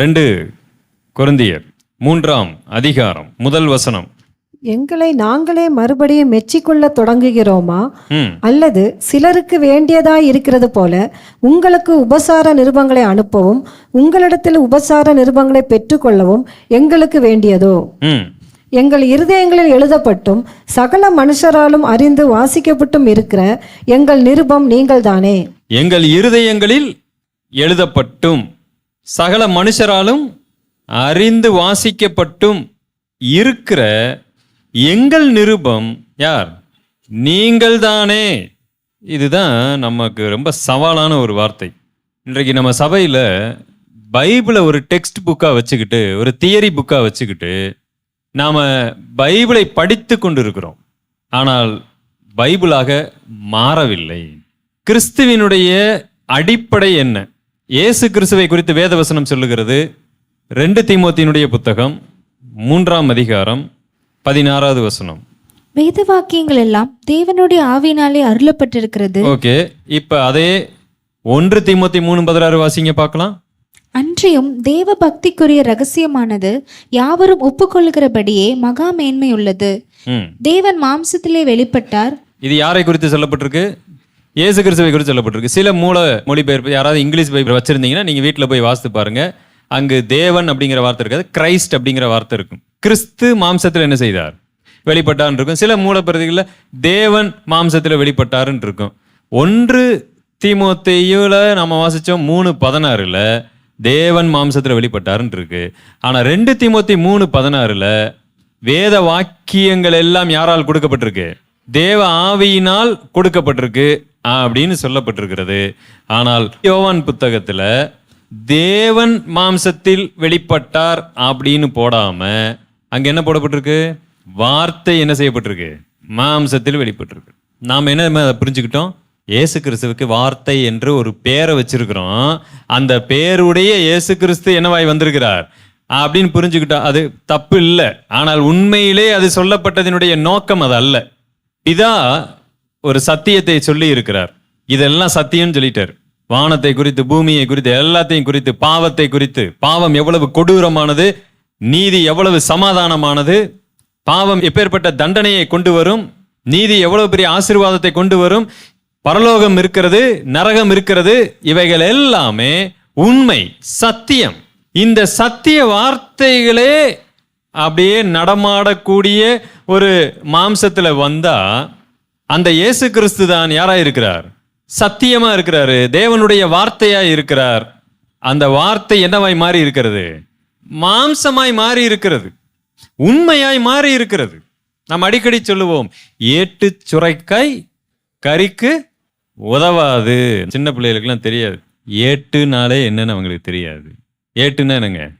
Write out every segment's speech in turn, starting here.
ரெண்டு கொருந்தியர். மூன்றாம் அதிகாரம் முதல் வசனம். எங்களை நாங்களே மறுபடியும் மெச்சிக்கொள்ள தொடங்குகிறோமா? அல்லது சிலருக்கு வேண்டியதாய் இருக்கிறது போல உங்களுக்கு உபசார நிருபங்களை அனுப்பவும் உங்களிடத்தில் உபசார நிருபங்களை பெற்றுக்கொள்ளவும் எங்களுக்கு வேண்டியதோ? எங்கள் இருதயங்களில் எழுதப்பட்டும் சகல மனுஷராலும் அறிந்து வாசிக்கப்பட்டும் இருக்கிற எங்கள் நிருபம் நீங்கள்தானே? எங்கள் இருதயங்களில் எழுதப்பட்டும். சகல மனுஷராலும் அறிந்து வாசிக்கப்பட்டும் இருக்கிற எங்கள் நிருபம் யார்? நீங்கள்தானே. இதுதான் நமக்கு ரொம்ப சவாலான ஒரு வார்த்தை. இன்றைக்கு நம்ம சபையில் பைபிளை ஒரு டெக்ஸ்ட் புக்காக வச்சுக்கிட்டு ஒரு தியரி புக்காக வச்சுக்கிட்டு நாம் பைபிளை படித்து கொண்டிருக்கிறோம். ஆனால் பைபிளாக மாறவில்லை. கிறிஸ்துவினுடைய அடிப்படை என்ன? இயேசு கிறிஸ்துவை குறித்து வேதவசனம் சொல்லுகிறது ரெண்டு தீமோத்தினுடைய புத்தகம் மூன்றாம் அதிகாரம் பதினாறாவது வசனம். வேத வாக்கியங்கள் எல்லாம் தேவனுடைய ஆவியினாலே அருளப்பட்டிருக்கிறது. ஓகே இப்ப அதே ஒன்று தீமோத்தி மூணு பதினாறு வாசிங்க பார்க்கலாம். அன்றியும் தேவ பக்திக்குரிய ரகசியமானது யாவரும் ஒப்புக்கொள்கிறபடியே மகா மேன்மை உள்ளது தேவன் மாம்சத்திலே வெளிப்பட்டார். இது யாரை குறித்து சொல்லப்பட்டிருக்கு? இயேசு கிறிஸ்துவை குறித்து சொல்லப்பட்டிருக்கு. சில மூல மொழிபெயர்ப்பு யாராவது இங்கிலீஷ் பைபிள் வச்சிருந்தீங்கன்னா நீங்க வீட்டில் போய் வாசித்து பாருங்க. அங்கு தேவன் அப்படிங்கிற வார்த்தை இருக்காது கிரைஸ்ட் அப்படிங்கிற வார்த்தை இருக்கும். கிறிஸ்து மாம்சத்தில் என்ன செய்தார்? வெளிப்பட்டார்னு இருக்கும் சில மூலப்பிரதிகளில் தேவன் மாம்சத்தில் வெளிப்பட்டாருன்னு இருக்கும் ஒன்று திமுத்தையில் நம்ம வாசித்தோம் மூணு பதினாறுல தேவன் மாம்சத்தில் வெளிப்பட்டாருன்னு இருக்கு ஆனால் ரெண்டு திமுத்தி மூணு பதினாறுல வேத வாக்கியங்கள் எல்லாம் யாரால் கொடுக்கப்பட்டிருக்கு? தேவ ஆவியினால் கொடுக்கப்பட்டிருக்கு அப்படின்னு சொல்லப்பட்டிருக்கிறது. ஆனால் யோவான் புத்தகத்தில் தேவன் மாம்சத்தில் வெளிப்பட்டார் அப்படின்னு போடாம அங்க என்ன போடப்பட்டிருக்கு? வார்த்தை என்ன செய்யப்பட்டிருக்கு? மாம்சத்தில் வெளிப்பட்டிருக்கு. நாம் என்ன அதை புரிஞ்சுக்கிட்டோம்? இயேசு கிறிஸ்துவுக்கு வார்த்தை என்று ஒரு பேரை வச்சிருக்கிறோம். அந்த பேருடைய இயேசு கிறிஸ்து என்னவாய் வந்திருக்கிறார்? அப்படின்னு புரிஞ்சுக்கிட்டோம் அது தப்பு இல்லை. ஆனால் உண்மையிலே அது சொல்லப்பட்டதினுடைய நோக்கம் அது அல்ல. பிதா ஒரு சத்தியத்தை சொல்லி இருக்கிறார் இதெல்லாம் சத்தியம்னு சொல்லிட்டார். வானத்தை குறித்து பூமியை குறித்து எல்லாத்தையும் குறித்து பாவத்தை குறித்து. பாவம் எவ்வளவு கொடூரமானது நீதி எவ்வளவு சமாதானமானது பாவம் எப்பேற்பட்ட தண்டனையை கொண்டு வரும் நீதி எவ்வளவு பெரிய ஆசீர்வாதத்தை கொண்டு வரும் பரலோகம் இருக்கிறது நரகம் இருக்கிறது இவைகள் எல்லாமே உண்மை சத்தியம். இந்த சத்திய வார்த்தைகளே அப்படியே நடமாடக்கூடிய ஒரு மாம்சத்தில் வந்தா அந்த இயேசு கிறிஸ்து தான் யாராக இருக்கிறார்? சத்தியமாக இருக்கிறாரு தேவனுடைய வார்த்தையாக இருக்கிறார். அந்த வார்த்தை என்னவாய் மாறி இருக்கிறது? மாம்சமாய் மாறி இருக்கிறது. உண்மையாய் மாறி இருக்கிறது. நாம் அடிக்கடி சொல்லுவோம் ஏட்டு சுரைக்காய் கறிக்கு உதவாது. சின்ன பிள்ளைகளுக்கெல்லாம் தெரியாது. ஏட்டுனாலே என்னன்னு அவங்களுக்கு தெரியாது. ஏட்டுன்னா என்னங்க?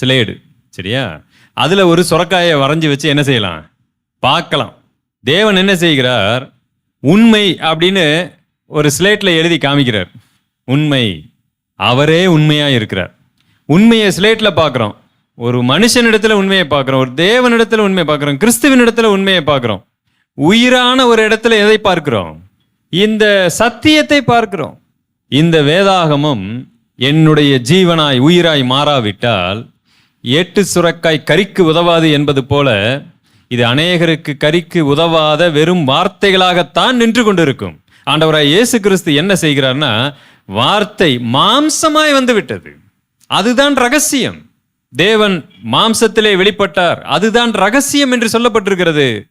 சிலேடு. சரியா? அதில் ஒரு சுரக்காயை வரைஞ்சி வச்சு என்ன செய்யலாம்? பார்க்கலாம். தேவன் என்ன செய்கிறார்? உண்மை அப்படின்னு ஒரு ஸ்லேட்டில் எழுதி காமிக்கிறார். உண்மை. அவரே உண்மையாக இருக்கிறார். உண்மையை ஸ்லேட்டில் பார்க்குறோம். ஒரு மனுஷனிடத்தில் உண்மையை பார்க்குறோம். ஒரு தேவனிடத்தில் உண்மையை பார்க்குறோம். கிறிஸ்துவனிடத்தில் உண்மையை பார்க்குறோம். உயிரான ஒரு இடத்துல எதை பார்க்கிறோம்? இந்த சத்தியத்தை பார்க்கிறோம். இந்த வேதாகமம் என்னுடைய ஜீவனாய் உயிராய் மாறாவிட்டால் ஏட்டு சுரக்காய் கறிக்கு உதவாது என்பது போல இது அநேகருக்கு கறிக்கு உதவாத வெறும் வார்த்தைகளாகத்தான் நின்று கொண்டிருக்கும். ஆண்டவராய் இயேசு கிறிஸ்து என்ன செய்கிறார்னா வார்த்தை மாம்சமாய் வந்து விட்டது அதுதான் ரகசியம். தேவன் மாம்சத்திலே வெளிப்பட்டார். அதுதான் ரகசியம் என்று சொல்லப்பட்டிருக்கிறது.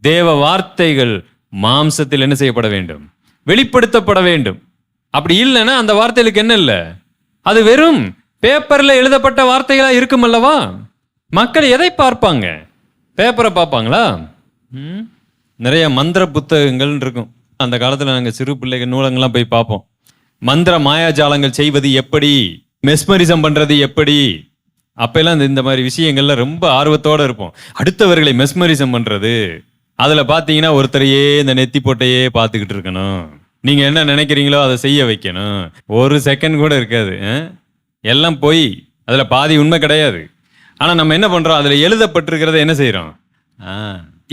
தேவ வார்த்தைகள் மாம்சத்தில் என்ன செய்யப்பட வேண்டும்? வெளிப்படுத்தப்பட வேண்டும். அப்படி இல்லைன்னா அந்த வார்த்தைகளுக்கு என்ன இல்லை? அது வெறும் பேப்பர்ல எழுதப்பட்ட வார்த்தைகளா இருக்கும் அல்லவா? மக்கள் எதை பார்ப்பாங்க? பேப்பரை பார்ப்பாங்களா? நிறைய மந்திர புத்தகங்கள் இருக்கும். அந்த காலத்துல நாங்க சிறு பிள்ளைகள் நூலங்கள்லாம் போய் பார்ப்போம். மந்திர மாயாஜாலங்கள் செய்வது எப்படி? மெஸ்மரிசம் பண்றது எப்படி? அப்பெல்லாம் இந்த- மாதிரி விஷயங்கள்ல ரொம்ப ஆர்வத்தோட இருப்போம். அடுத்தவர்களை மெஸ்மரிசம் பண்றது. அதுல பாத்தீங்கன்னா ஒருத்தரையே இந்த நெத்தி போட்டையே பார்த்துக்கிட்டு இருக்கணும். நீங்க என்ன நினைக்கிறீங்களோ அதை செய்ய வைக்கணும். ஒரு செகண்ட் கூட இருக்காது? எல்லாம் போய் அதில் பாதி உண்மை கிடையாது. ஆனால் நம்ம என்ன பண்ணுறோம் அதில் எழுதப்பட்டிருக்கிறத என்ன செய்கிறோம்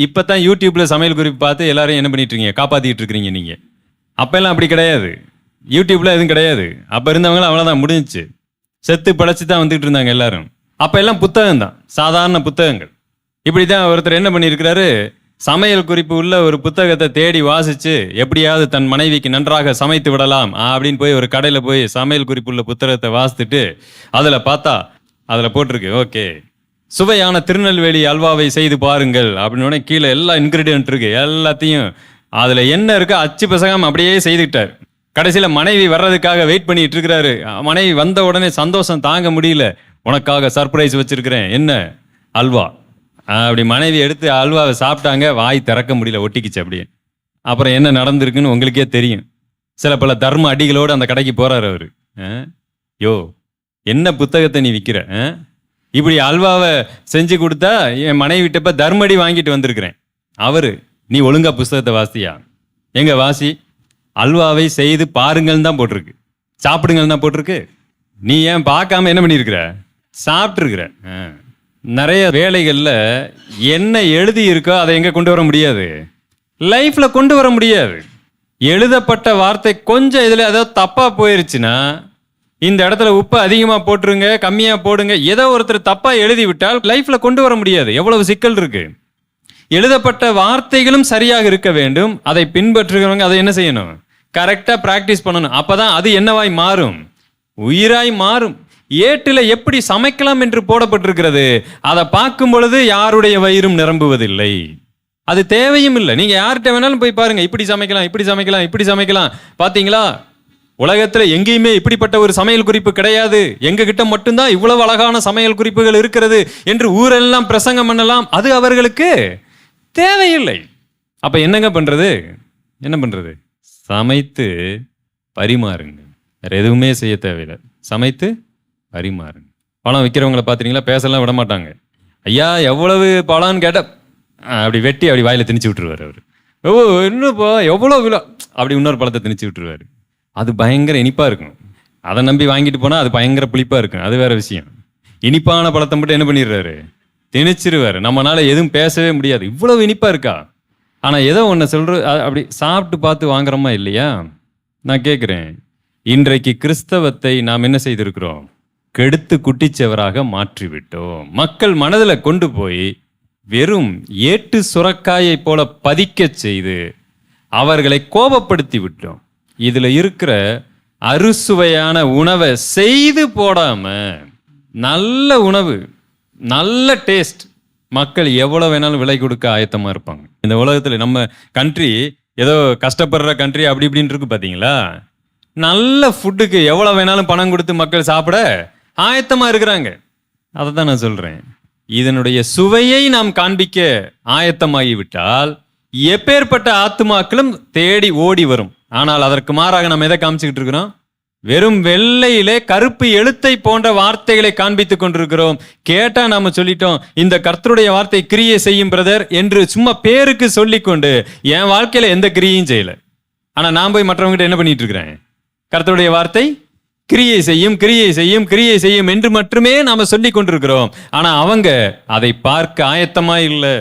இப்போ தான் யூடியூப்பில் சமையல் குறிப்பு பார்த்து எல்லாரும் என்ன பண்ணிட்டு இருக்கீங்க? காப்பாத்திட்டு இருக்கிறீங்க நீங்கள் அப்போல்லாம் அப்படி கிடையாது. யூடியூப்பில் எதுவும் கிடையாது. அப்போ இருந்தவங்களும் அவ்வளோதான் முடிஞ்சுச்சு. செத்து படைச்சி தான் வந்துட்டு இருந்தாங்க எல்லாரும். அப்போ எல்லாம் புத்தகம் தான் சாதாரண புத்தகங்கள். இப்படி தான் ஒருத்தர் என்ன பண்ணியிருக்கிறாரு? சமையல் குறிப்பு உள்ள ஒரு புத்தகத்தை தேடி வாசிச்சு எப்படியாவது தன் மனைவிக்கு நன்றாக சமைத்து விடலாம் ஆ, அப்படின்னு போய் ஒரு கடையில் போய் சமையல் குறிப்பு உள்ள புத்தகத்தை வாசித்துட்டு அதில் பார்த்தா அதில் போட்டிருக்கு ஓகே. சுவையான திருநெல்வேலி அல்வாவை செய்து பாருங்கள் அப்படின்னு கீழே எல்லா இன்க்ரீடியன்ட் இருக்கு எல்லாத்தையும் அதில் என்ன இருக்கோ அச்சு பசகாம அப்படியே செய்துக்கிட்டார். கடைசியில் மனைவி வர்றதுக்காக வெயிட் பண்ணிட்டு இருக்கிறாரு. மனைவி வந்த உடனே சந்தோஷம் தாங்க முடியல. உனக்காக சர்ப்ரைஸ் வச்சிருக்கிறேன். என்ன? அல்வா. அப்படி மனைவி எடுத்து அல்வாவை சாப்பிட்டாங்க வாய் திறக்க முடியல ஒட்டிக்கிச்சு அப்படியே. அப்புறம் என்ன நடந்திருக்குன்னு உங்களுக்கே தெரியும். சில பல தர்ம அடிகளோடு அந்த கடைக்கு போகிறார் அவர். யோ என்ன புத்தகத்தை நீ விற்கிற இப்படி அல்வாவை செஞ்சு கொடுத்தா என் மனைவிட்ட இப்ப தர்மடி வாங்கிட்டு வந்திருக்கிறேன். அவர் நீ ஒழுங்கா புஸ்தகத்தை வாசியா? எங்க வாசி? அல்வாவை செய்து பாருங்கள் தான் போட்டிருக்கு. சாப்பிடுங்கள் தான் போட்டிருக்கு. நீ ஏன் பார்க்காம என்ன பண்ணியிருக்கிற? சாப்பிட்ருக்குற நிறைய வேலைகளில் என்ன எழுதி இருக்கோ அதை எங்கே கொண்டு வர முடியாது. லைஃப்பில் கொண்டு வர முடியாது. எழுதப்பட்ட வார்த்தை கொஞ்சம் இதில் ஏதாவது தப்பாக போயிருச்சுன்னா இந்த இடத்துல உப்பு அதிகமாக போட்டுருங்க கம்மியாக போடுங்க ஏதோ ஒருத்தர் தப்பாக எழுதி விட்டால் லைஃப்பில் கொண்டு வர முடியாது. எவ்வளவு சிக்கல் இருக்குது எழுதப்பட்ட வார்த்தைகளும் சரியாக இருக்க வேண்டும். அதை பின்பற்றுகிறவங்க அதை என்ன செய்யணும்? கரெக்டாக ப்ராக்டிஸ் பண்ணணும். அப்போ தான் அது என்னவாய் மாறும்? உயிராய் மாறும். ஏட்டில் எப்படி சமைக்கலாம் என்று போடப்பட்டிருக்கிறது அதை பார்க்கும் பொழுது யாருடைய வயிறும் நிரம்புவதில்லை. அது தேவையும் இல்லை. நீங்கள் யார்கிட்ட வேணாலும் போய் பாருங்க இப்படி சமைக்கலாம் இப்படி சமைக்கலாம் இப்படி சமைக்கலாம். பார்த்தீங்களா உலகத்தில் எங்கேயுமே இப்படிப்பட்ட ஒரு சமையல் குறிப்பு கிடையாது. எங்ககிட்ட மட்டும்தான் இவ்வளவு அழகான சமையல் குறிப்புகள் இருக்கிறது என்று ஊரெல்லாம் பிரசங்கம் பண்ணலாம். அது அவர்களுக்கு தேவையில்லை. அப்போ என்னங்க பண்ணுறது என்ன பண்ணுறது சமைத்து பரிமாறுங்க. வேறு எதுவுமே செய்ய தேவையில்லை. சமைத்து பரிமாறுங்க. பழம் விற்கிறவங்கள பார்த்துட்டீங்களா பேசலாம் விட மாட்டாங்க. ஐயா எவ்வளவு பழம்னு கேட்டால் அப்படி வெட்டி அப்படி வாயில் திணிச்சு விட்டுருவார் அவர். ஓ என்னப்பா எவ்வளோ விழா அப்படி இன்னொரு பழத்தை திணிச்சு விட்டுருவார். அது பயங்கர இனிப்பாக இருக்கும். அதை நம்பி வாங்கிட்டு போனால் அது பயங்கர புளிப்பாக இருக்கும். அது வேற விஷயம். இனிப்பான பழத்தை மட்டும் என்ன பண்ணிடுறாரு? திணிச்சிருவார். நம்மளால் எதுவும் பேசவே முடியாது. இவ்வளோ இனிப்பாக இருக்கா? ஆனால் ஏதோ ஒன்று சொல்கிற அப்படி சாப்பிட்டு பார்த்து வாங்குறோமா இல்லையா? நான் கேட்குறேன் இன்றைக்கு கிறிஸ்தவத்தை நாம் என்ன செய்திருக்கிறோம்? கெடுத்து குட்டிச்சவராக மாற்றிவிட்டோம். மக்கள் மனதில் கொண்டு போய் வெறும் ஏட்டு சுரக்காயை போல பதிக்கச் செய்து அவர்களை கோபப்படுத்தி விட்டோம். இதில் இருக்கிற அறுசுவையான உணவை செய்து போடாமல் நல்ல உணவு நல்ல டேஸ்ட் மக்கள் எவ்வளோ வேணாலும் விலை கொடுக்க ஆயத்தமாக இருப்பாங்க. இந்த உலகத்தில் நம்ம கண்ட்ரி ஏதோ கஷ்டப்படுற கண்ட்ரி அப்படி இப்படின்னு இருக்கு பார்த்தீங்களா நல்ல ஃபுட்டுக்கு எவ்வளோ வேணாலும் பணம் கொடுத்து மக்கள் சாப்பிட ஆயத்தமாக இருக்கிறாங்க. அதை தான் நான் சொல்கிறேன் இதனுடைய சுவையை நாம் காண்பிக்க ஆயத்தமாகிவிட்டால் எப்பேற்பட்ட ஆத்துமாக்களும் தேடி ஓடி வரும். ஆனால் அதற்கு மாறாக நம்ம எதை காமிச்சுக்கிட்டு இருக்கிறோம்? வெறும் வெள்ளையிலே கருப்பு எழுத்தை போன்ற வார்த்தைகளை காண்பித்துக் கொண்டிருக்கிறோம். கேட்டா நாம சொல்லிட்டோம் இந்த கர்த்தருடைய வார்த்தை கிரியை செய்யும் பிரதர் என்று சும்மா பேருக்கு சொல்லிக்கொண்டு என் வாழ்க்கையில எந்த கிரியையும் செய்யல. ஆனா நான் போய் மற்றவங்ககிட்ட என்ன பண்ணிட்டு இருக்கிறேன்? கர்த்தருடைய வார்த்தை கிரியை செய்யும் கிரியை செய்யும் கிரியை செய்யும் என்று மட்டுமே நாம சொல்லி கொண்டிருக்கிறோம். ஆனா அவங்க அதை பார்க்க ஆயத்தமா இல்லை.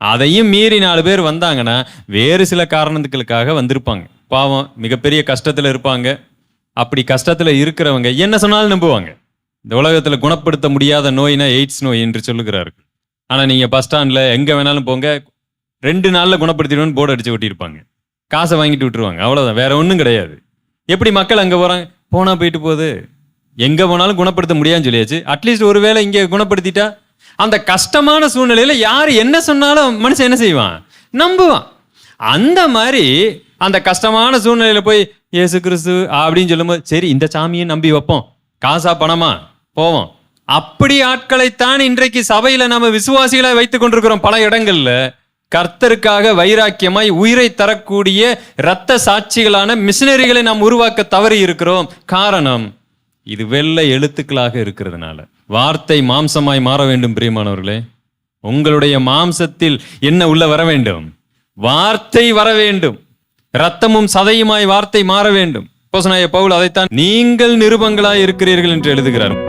அதையும் மீறி நாலு பேர் வந்தாங்கன்னா வேறு சில காரணத்துக்களுக்காக வந்திருப்பாங்க. பாவம் மிகப்பெரிய கஷ்டத்தில் இருப்பாங்க. அப்படி கஷ்டத்தில் இருக்கிறவங்க என்ன சொன்னாலும் நம்புவாங்க. இந்த உலகத்தில் குணப்படுத்த முடியாத நோய்னா எய்ட்ஸ் நோய் என்று சொல்லுகிறார்கள். ஆனால் நீங்கள் பஸ் ஸ்டாண்டில் எங்கே வேணாலும் போங்க. ரெண்டு நாளில் குணப்படுத்திடுவோன்னு போர்டு அடித்து ஒட்டியிருப்பாங்க. காசை வாங்கிட்டு விட்டுருவாங்க. அவ்வளோதான் வேற ஒன்றும் கிடையாது. எப்படி மக்கள் அங்கே போகிறாங்க போனா போயிட்டு போகுது. எங்க போனாலும் குணப்படுத்த முடியாதுன்னு சொல்லியாச்சு. அட்லீஸ்ட் ஒருவேளை இங்க குணப்படுத்திட்டா அந்த கஷ்டமான சூழ்நிலையில யார் என்ன சொன்னாலும் மனுஷன் என்ன செய்வான்? நம்புவான். அந்த மாதிரி அந்த கஷ்டமான சூழ்நிலையில போய் ஏசு கிறிஸ்து அப்படின்னு சொல்லும்போது சரி இந்த சாமியை நம்பி வைப்போம். காசா பணமா? போவோம். அப்படி ஆட்களைத்தான் இன்றைக்கு சபையில நம்ம விசுவாசிகளை வைத்துக் கொண்டிருக்கிறோம் பல இடங்கள்ல. கர்த்தருக்காக வைராக்கியமாய் உயிரை தரக்கூடிய இரத்த சாட்சிகளான மிஷினரிகளை நாம் உருவாக்க தவறி இருக்கிறோம். காரணம் இது வெள்ளை எழுத்துக்களாக இருக்கிறதுனால. வார்த்தை மாம்சமாய் மாற வேண்டும் பிரியமானவர்களே. உங்களுடைய மாம்சத்தில் என்ன உள்ள வர வேண்டும்? வார்த்தை வர வேண்டும். ரத்தமும் சதையுமாய் வார்த்தை மாற வேண்டும். பவுல் அதைத்தான் நீங்கள் நிருபங்களாய் இருக்கிறீர்கள் என்று எழுதுகிறார்.